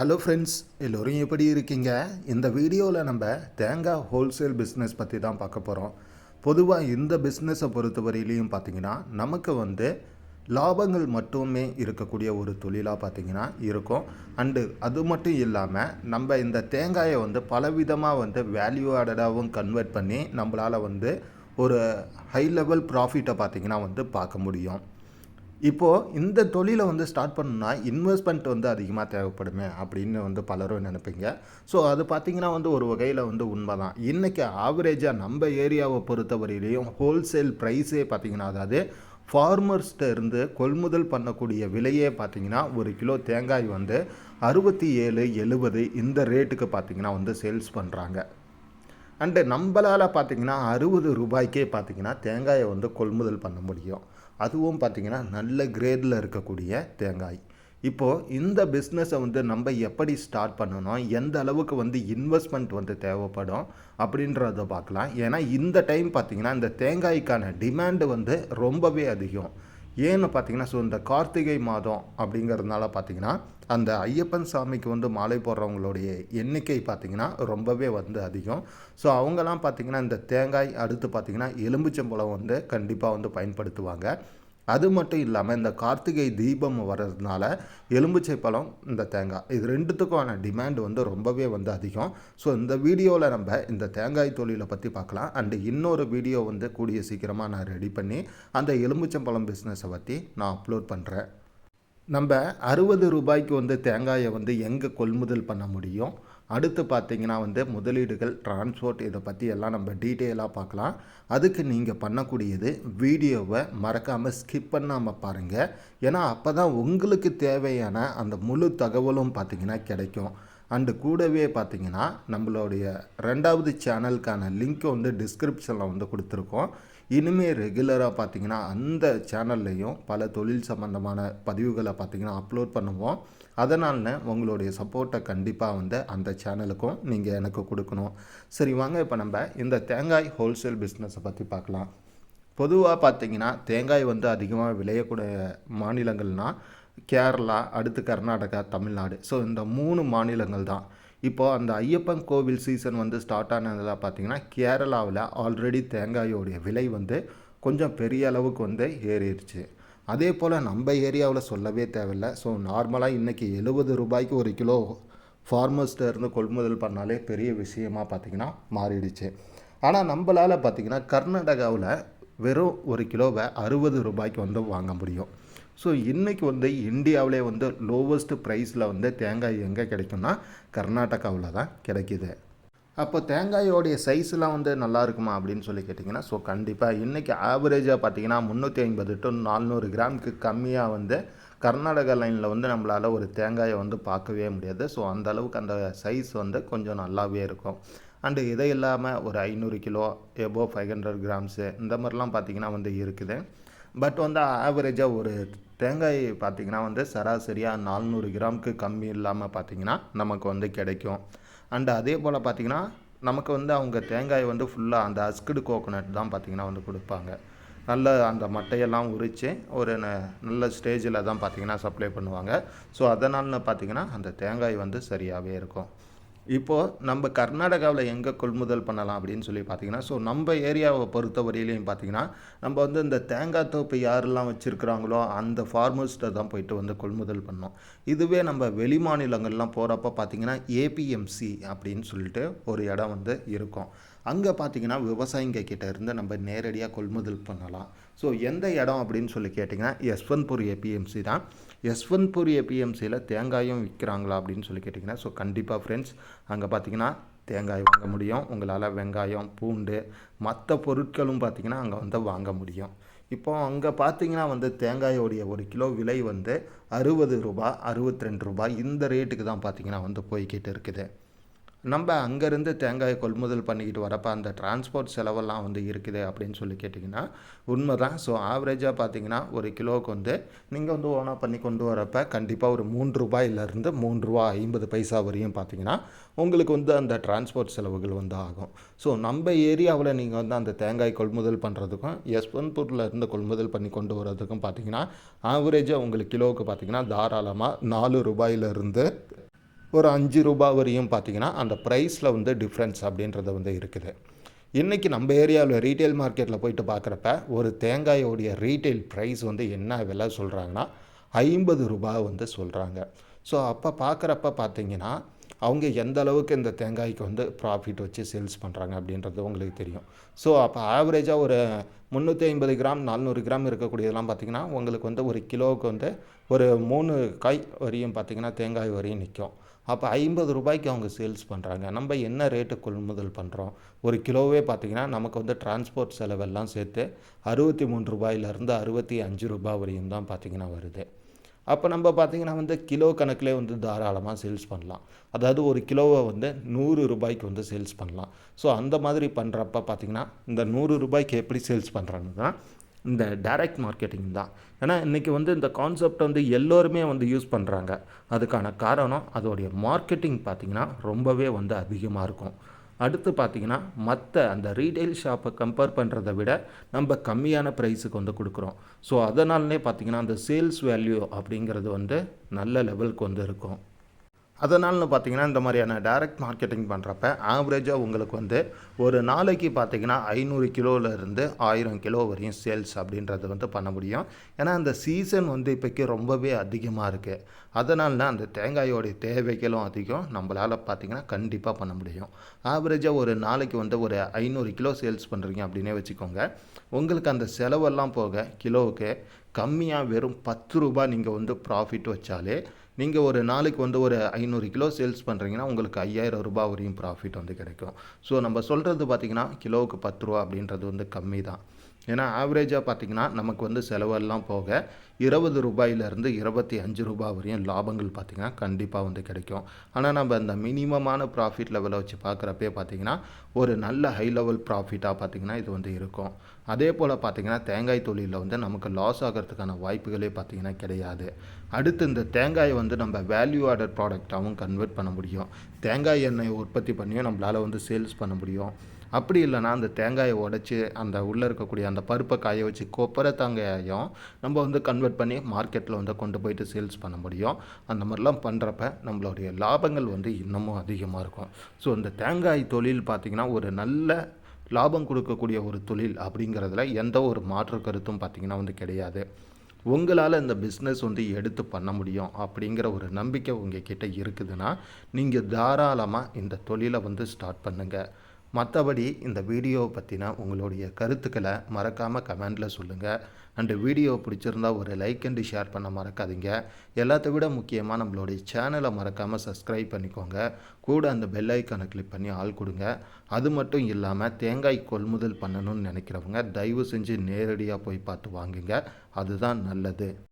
Hello friends எல்லோரும் எப்படி இருக்கீங்க? இந்த வீடியோவில் நம்ம தேங்காய் ஹோல்சேல் பிஸ்னஸ் பற்றி தான் பார்க்க போகிறோம் பொதுவாக இந்த பிஸ்னஸை பொறுத்தவரையிலையும் பார்த்தீங்கன்னா நமக்கு வந்து லாபங்கள் மட்டுமே இருக்கக்கூடிய ஒரு தொழிலாக பார்த்தீங்கன்னா இருக்கும். அண்டு அது மட்டும் இல்லாமல் நம்ம இந்த தேங்காயை வந்து பலவிதமாக வந்து வேல்யூ ஆடடாகவும் கன்வெர்ட் பண்ணி நம்மளால் வந்து ஒரு ஹை லெவல் ப்ராஃபிட்டை பார்த்தீங்கன்னா வந்து பார்க்க முடியும். இப்போது இந்த தொழிலை வந்து ஸ்டார்ட் பண்ணணும்னா இன்வெஸ்ட்மெண்ட் வந்து அதிகமாக தேவைப்படுமே அப்படின்னு வந்து பலரும் நினைப்பீங்க? ஸோ அது பார்த்திங்கன்னா வந்து ஒரு வகையில் வந்து உண்மை தான் இன்றைக்கி ஆவரேஜாக நம்ம ஏரியாவை பொறுத்தவரையிலையும் ஹோல்சேல் ப்ரைஸே பார்த்திங்கன்னா அதாவது ஃபார்மர்ஸ்கிட்ட இருந்து கொள்முதல் பண்ணக்கூடிய விலையே பார்த்திங்கன்னா ஒரு கிலோ தேங்காய் வந்து அறுபத்தி ஏழு எழுபது இந்த ரேட்டுக்கு பார்த்திங்கன்னா வந்து சேல்ஸ் பண்ணுறாங்க அண்டு நம்மளால் பார்த்திங்கன்னா அறுபது ரூபாய்க்கே பார்த்திங்கன்னா தேங்காயை வந்து கொள்முதல் பண்ண முடியும். அதுவும் பார்த்திங்கன்னா நல்ல கிரேடில் இருக்கக்கூடிய தேங்காய். இப்போது இந்த பிஸ்னஸை வந்து நம்ம எப்படி ஸ்டார்ட் பண்ணணும் எந்த அளவுக்கு வந்து இன்வெஸ்ட்மெண்ட் வந்து தேவைப்படும் அப்படின்றத பார்க்கலாம். ஏன்னா இந்த டைம் பார்த்திங்கன்னா இந்த தேங்காய்க்கான டிமாண்டு வந்து ரொம்பவே அதிகம். ஏன்னு பார்த்தீங்கன்னா ஸோ இந்த கார்த்திகை மாதம் அப்படிங்கிறதுனால பார்த்தீங்கன்னா அந்த ஐயப்பன் சாமிக்கு வந்து மாலை போடுறவங்களுடைய எண்ணிக்கை பார்த்திங்கன்னா ரொம்பவே வந்து அதிகம். ஸோ அவங்கெல்லாம் பார்த்திங்கன்னா இந்த தேங்காய் அடுத்து பார்த்திங்கன்னா எலும்புச்சம்பழம் வந்து கண்டிப்பாக வந்து பயன்படுத்துவாங்க. அது மட்டும் இல்லாமல் இந்த கார்த்திகை தீபம் வர்றதுனால எலும்புச்சை பழம் இந்த தேங்காய் இது ரெண்டுத்துக்கான டிமாண்ட் வந்து ரொம்பவே வந்து அதிகம். ஸோ இந்த வீடியோவில் நம்ம இந்த தேங்காய் தொழிலை பற்றி பார்க்கலாம். அண்டு இன்னொரு வீடியோ வந்து கூடிய சீக்கிரமாக நான் ரெடி பண்ணி அந்த எலும்புச்சம்பழம் பிஸ்னஸை பற்றி நான் அப்லோட் பண்ணுறேன் நம்ம அறுபது ரூபாய்க்கு வந்து தேங்காயை வந்து எங்கே கொள்முதல் பண்ண முடியும்? அடுத்து பார்த்தீங்கன்னா வந்து முதலீடுகள் டிரான்ஸ்போர்ட் இதை பற்றி எல்லாம் நம்ம டீட்டெயிலாக பார்க்கலாம். அதுக்கு நீங்கள் பண்ணக்கூடியது வீடியோவை மறக்காமல் ஸ்கிப் பண்ணாமல் பாருங்கள் ஏன்னா அப்போ தான் உங்களுக்கு தேவையான அந்த முழு தகவலும் பார்த்திங்கன்னா கிடைக்கும். அண்டு கூடவே பார்த்தீங்கன்னா நம்மளுடைய ரெண்டாவது சேனலுக்கான லிங்க் வந்து டிஸ்கிரிப்ஷனில் வந்து கொடுத்துருக்கோம். இனிமேல் ரெகுலராக பார்த்தீங்கன்னா அந்த சேனல்லையும் பல தொழில் சம்மந்தமான பதிவுகளை பார்த்திங்கன்னா அப்லோட் பண்ணுவோம். அதனால் உங்களுடைய சப்போர்ட்டை கண்டிப்பாக வந்து அந்த சேனலுக்கும் நீங்கள் எனக்கு கொடுக்கணும். சரி வாங்க இப்போ நம்ம இந்த தேங்காய் ஹோல்சேல் பிஸ்னஸை பற்றி பார்க்கலாம். பொதுவாக பார்த்தீங்கன்னா தேங்காய் வந்து அதிகமாக விளையக்கூடிய மாநிலங்கள்னால் கேரளா அடுத்து கர்நாடகா தமிழ்நாடு. ஸோ இந்த மூணு மாநிலங்கள் தான். இப்போது அந்த ஐயப்பன் கோவில் சீசன் வந்து ஸ்டார்ட் ஆனதில் பார்த்திங்கன்னா கேரளாவில் ஆல்ரெடி தேங்காயோடைய விலை வந்து கொஞ்சம் பெரிய அளவுக்கு வந்து ஏறிடுச்சு. அதே போல் நம்ம ஏரியாவில் சொல்லவே தேவையில்லை. ஸோ நார்மலாக இன்றைக்கி எழுபது ரூபாய்க்கு ஒரு கிலோ ஃபார்மர்ஸ்ட்டை இருந்து கொள்முதல் பண்ணாலே பெரிய விஷயமாக பார்த்திங்கன்னா மாறிடுச்சு. ஆனால் நம்மளால் பார்த்திங்கன்னா கர்நாடகாவில் வெறும் ஒரு கிலோவை அறுபது ரூபாய்க்கு வந்து வாங்க முடியும். ஸோ இன்றைக்கி வந்து இந்தியாவிலே வந்து லோவஸ்ட் ப்ரைஸில் வந்து தேங்காய் எங்கே கிடைக்கும்னா கர்நாடகாவில் தான் கிடைக்கிது. அப்போ தேங்காயோடைய சைஸ்லாம் வந்து நல்லா இருக்குமா அப்படின்னு சொல்லி கேட்டிங்கன்னா ஸோ கண்டிப்பாக இன்றைக்கி ஆவரேஜாக பார்த்தீங்கன்னா முந்நூற்றி ஐம்பது டு நானூறு கிராமுக்கு கம்மியாக வந்து கர்நாடகா லைனில் வந்து நம்மளால் ஒரு தேங்காயை வந்து பார்க்கவே முடியாது. ஸோ அந்த அளவுக்கு அந்த சைஸ் வந்து கொஞ்சம் நல்லாவே இருக்கும். அண்டு இதை இல்லாமல் ஒரு ஐநூறு கிலோ எபோ ஃபைவ் ஹண்ட்ரட் கிராம்ஸு இந்த மாதிரிலாம் பார்த்திங்கன்னா வந்து இருக்குது. பட் வந்து ஆவரேஜாக ஒரு தேங்காய் பார்த்திங்கன்னா வந்து சராசரியாக நானூறு கிராமுக்கு கம்மி இல்லாமல் பார்த்திங்கன்னா நமக்கு வந்து கிடைக்கும். அண்டு அதே போல் பார்த்திங்கன்னா நமக்கு வந்து அவங்க தேங்காய் வந்து ஃபுல்லாக அந்த அஸ்குடு கோகோனட் தான் பார்த்திங்கன்னா வந்து கொடுப்பாங்க. நல்ல அந்த மட்டையெல்லாம் உரித்து ஒரு நல்ல ஸ்டேஜில் தான் பார்த்திங்கன்னா சப்ளை பண்ணுவாங்க. ஸோ அதனால் பார்த்திங்கன்னா அந்த தேங்காய் வந்து சரியாகவே இருக்கும். இப்போது நம்ம கர்நாடகாவில் எங்கே கொள்முதல் பண்ணலாம் அப்படின்னு சொல்லி பார்த்தீங்கன்னா ஸோ நம்ம ஏரியாவை பொறுத்த வரையிலையும் பார்த்தீங்கன்னா நம்ம வந்து இந்த தேங்காய் தோப்பு யாரெல்லாம் வச்சுருக்குறாங்களோ அந்த ஃபார்மர்ஸ்ட்டை தான் போயிட்டு வந்து கொள்முதல் பண்ணோம் இதுவே நம்ம வெளி மாநிலங்கள்லாம் போகிறப்ப பார்த்திங்கன்னா ஏபிஎம்சி அப்படின்னு சொல்லிட்டு ஒரு இடம் வந்து இருக்கும். அங்கே பார்த்தீங்கன்னா விவசாயிங்க கிட்ட இருந்து நம்ம நேரடியாக கொள்முதல் பண்ணலாம். ஸோ எந்த இடம் அப்படின்னு சொல்லி கேட்டிங்கன்னா யஸ்வந்த்பூர் ஏபிஎம்சி தான். யஸ்வந்த்பூர் ஏபிஎம்சியில் தேங்காயும் விற்கிறாங்களா அப்படின்னு சொல்லி கேட்டிங்கன்னா ஸோ கண்டிப்பாக ஃப்ரெண்ட்ஸ் அங்கே பார்த்தீங்கன்னா தேங்காய் வாங்க முடியும். உங்களால் வெங்காயம் பூண்டு மற்ற பொருட்களும் பார்த்திங்கன்னா அங்கே வந்து வாங்க முடியும். இப்போ அங்கே பார்த்தீங்கன்னா வந்து தேங்காயோடைய ஒரு கிலோ விலை வந்து அறுபது ரூபா அறுபத்தி ரெண்டு ரூபாய் இந்த ரேட்டுக்கு தான் பார்த்திங்கன்னா வந்து போய்கிட்டு இருக்குது. நம்ம அங்கேருந்து தேங்காய் கொள்முதல் பண்ணிக்கிட்டு வரப்போ அந்த டிரான்ஸ்போர்ட் செலவெல்லாம் வந்து இருக்குது அப்படின்னு சொல்லி கேட்டிங்கன்னா உண்மை தான் ஸோ ஆவரேஜாக பார்த்தீங்கன்னா ஒரு கிலோவுக்கு வந்து நீங்கள் வந்து ஓனாக பண்ணி கொண்டு வரப்போ கண்டிப்பாக ஒரு மூன்று ரூபாயிலேருந்து மூன்று ரூபா ஐம்பது பைசா வரையும் பார்த்தீங்கன்னா உங்களுக்கு வந்து அந்த டிரான்ஸ்போர்ட் செலவுகள் வந்து ஆகும். ஸோ நம்ம ஏரியாவில் நீங்கள் வந்து அந்த தேங்காய் கொள்முதல் பண்ணுறதுக்கும் யஸ்வந்த்பூரில் இருந்து கொள்முதல் பண்ணி கொண்டு வரதுக்கும் பார்த்தீங்கன்னா ஆவரேஜாக உங்களுக்கு கிலோவுக்கு பார்த்தீங்கன்னா தாராளமாக நாலு ரூபாயிலிருந்து ஒரு அஞ்சு ரூபா வரையும் பார்த்தீங்கன்னா அந்த ப்ரைஸில் வந்து டிஃப்ரென்ஸ் அப்படின்றது வந்து இருக்குது. இன்றைக்கி நம்ம ஏரியாவில் ரீட்டைல் மார்க்கெட்டில் போயிட்டு பார்க்குறப்ப ஒரு தேங்காயோடைய ரீட்டைல் ப்ரைஸ் வந்து என்ன விலை சொல்கிறாங்கன்னா ஐம்பது ரூபா வந்து சொல்கிறாங்க ஸோ அப்போ பார்க்குறப்ப பார்த்தீங்கன்னா அவங்க எந்த அளவுக்கு இந்த தேங்காய்க்கு வந்து ப்ராஃபிட் வச்சு சேல்ஸ் பண்ணுறாங்க அப்படின்றது உங்களுக்கு தெரியும். ஸோ அப்போ ஆவரேஜாக ஒரு முந்நூற்றி ஐம்பது கிராம் நானூறு கிராம் இருக்கக்கூடியதெல்லாம் பார்த்திங்கன்னா உங்களுக்கு வந்து ஒரு கிலோவுக்கு வந்து ஒரு மூணு காய் வரையும் பார்த்திங்கன்னா தேங்காய் வரையும் நிற்கும் அப்போ ஐம்பது ரூபாய்க்கு அவங்க சேல்ஸ் பண்ணுறாங்க. நம்ம என்ன ரேட்டு கொள்முதல் பண்ணுறோம்? ஒரு கிலோவே பார்த்திங்கன்னா நமக்கு வந்து டிரான்ஸ்போர்ட் செலவெல்லாம் சேர்த்து அறுபத்தி மூணு ரூபாயிலேருந்து அறுபத்தி அஞ்சு ரூபாய் வரையும் தான் பார்த்திங்கன்னா வருது. அப்போ நம்ம பார்த்திங்கன்னா வந்து கிலோ கணக்கிலே வந்து தாராளமாக சேல்ஸ் பண்ணலாம். அதாவது ஒரு கிலோவை வந்து நூறு ரூபாய்க்கு வந்து சேல்ஸ் பண்ணலாம். ஸோ அந்த மாதிரி பண்ணுறப்ப பார்த்திங்கன்னா இந்த நூறு ரூபாய்க்கு எப்படி சேல்ஸ் பண்ணுறாங்கன்னா இந்த டைரக்ட் மார்க்கெட்டிங் தான். ஏன்னா இன்றைக்கி வந்து இந்த கான்செப்ட் வந்து எல்லோருமே வந்து யூஸ் பண்ணுறாங்க அதுக்கான காரணம் அதோடைய மார்க்கெட்டிங் பார்த்திங்கன்னா ரொம்பவே வந்து அதிகமாக இருக்கும். அடுத்து பார்த்திங்கன்னா மற்ற அந்த ரீட்டைல் ஷாப்பை கம்பேர் பண்ணுறதை விட நம்ம கம்மியான ப்ரைஸுக்கு வந்து கொடுக்குறோம். ஸோ அதனாலே பார்த்திங்கன்னா அந்த சேல்ஸ் வேல்யூ அப்படிங்கிறது வந்து நல்ல லெவலுக்கு வந்து இருக்கும். அதனால்னு பார்த்தீங்கன்னா இந்த மாதிரியான டைரக்ட் மார்க்கெட்டிங் பண்ணுறப்ப ஆவரேஜாக உங்களுக்கு வந்து ஒரு நாளைக்கு பார்த்தீங்கன்னா ஐநூறு கிலோவிலேருந்து ஆயிரம் கிலோ வரையும் சேல்ஸ் அப்படின்றது வந்து பண்ண முடியும். ஏன்னா அந்த சீசன் வந்து இப்போக்கி ரொம்பவே அதிகமாக இருக்குது அதனால அந்த தேங்காயோடைய தேவைகளும் அதிகம். நம்மளால் பார்த்திங்கன்னா கண்டிப்பாக பண்ண முடியும். ஆவரேஜாக ஒரு நாளைக்கு வந்து ஒரு ஐநூறு கிலோ சேல்ஸ் பண்ணுறீங்க அப்படின்னே வச்சுக்கோங்க. உங்களுக்கு அந்த செலவெல்லாம் போக கிலோவுக்கு கம்மியாக வெறும் பத்து ரூபா நீங்கள் வந்து ப்ராஃபிட் வச்சாலே நீங்கள் ஒரு நாளைக்கு வந்து ஒரு ஐநூறு கிலோ சேல்ஸ் பண்ணுறீங்கன்னா உங்களுக்கு ஐயாயிரம் ரூபாய் வரையும் ப்ராஃபிட் வந்து கிடைக்கும். ஸோ நம்ம சொல்கிறது பார்த்திங்கன்னா கிலோவுக்கு பத்து ரூபா அப்படின்றது வந்து கம்மி தான் ஏன்னா ஆவரேஜாக பார்த்திங்கன்னா நமக்கு வந்து செலவெல்லாம் போக இருபது ரூபாயிலேருந்து இருபத்தி அஞ்சு ரூபாய் வரையும் லாபங்கள் பார்த்திங்கன்னா கண்டிப்பாக வந்து கிடைக்கும். ஆனால் நம்ம அந்த மினிமமான ப்ராஃபிட் லெவலை வச்சு பார்க்குறப்பே பார்த்திங்கன்னா ஒரு நல்ல ஹை லெவல் ப்ராஃபிட்டாக பார்த்திங்கன்னா இது வந்து இருக்கும். அதே போல் பார்த்திங்கன்னா தேங்காய் தொழிலில் வந்து நமக்கு லாஸ் ஆகிறதுக்கான வாய்ப்புகளே பார்த்திங்கன்னா கிடையாது. அடுத்து இந்த தேங்காயை வந்து நம்ம வேல்யூ ஆர்டர் ப்ராடக்டாகவும் கன்வெர்ட் பண்ண முடியும். தேங்காய் எண்ணெய் உற்பத்தி பண்ணியும் நம்மளால் வந்து சேல்ஸ் பண்ண முடியும். அப்படி இல்லைனா அந்த தேங்காயை உடச்சி அந்த உள்ளே இருக்கக்கூடிய அந்த பருப்பை காய வச்சு கொப்பரை தேங்காயையும் நம்ம வந்து கன்வெர்ட் பண்ணி மார்க்கெட்டில் வந்து கொண்டு போயிட்டு சேல்ஸ் பண்ண முடியும். அந்த மாதிரிலாம் பண்ணுறப்ப நம்மளுடைய லாபங்கள் வந்து இன்னமும் அதிகமாக இருக்கும். ஸோ இந்த தேங்காய் தொழில் பார்த்திங்கன்னா ஒரு நல்ல லாபம் கொடுக்கக்கூடிய ஒரு தொழில் அப்படிங்கிறதுல எந்த ஒரு மாற்று கருத்தும் பார்த்திங்கன்னா வந்து கிடையாது. உங்களால் இந்த பிஸ்னஸ் வந்து எடுத்து பண்ண முடியும் அப்படிங்கிற ஒரு நம்பிக்கை உங்ககிட்ட இருக்குதுன்னா நீங்கள் தாராளமாக இந்த தொழிலை வந்து ஸ்டார்ட் பண்ணுங்கள் மற்றபடி இந்த வீடியோவை பற்றின உங்களுடைய கருத்துக்களை மறக்காமல் கமெண்டில் சொல்லுங்கள் அண்டு வீடியோ பிடிச்சிருந்தா ஒரு லைக் அண்டு ஷேர் பண்ண மறக்காதீங்க. எல்லாத்த விட முக்கியமாக நம்மளுடைய சேனலை மறக்காமல் சப்ஸ்கிரைப் பண்ணிக்கோங்க. கூட அந்த பெல் ஐக்கானை கிளிக் பண்ணி ஆள் கொடுங்க. அது மட்டும் இல்லாமல் தேங்காய் கொள்முதல் பண்ணணும்னு நினைக்கிறவங்க தயவு செஞ்சு நேரடியாக போய் பார்த்து வாங்குங்க. அதுதான் நல்லது.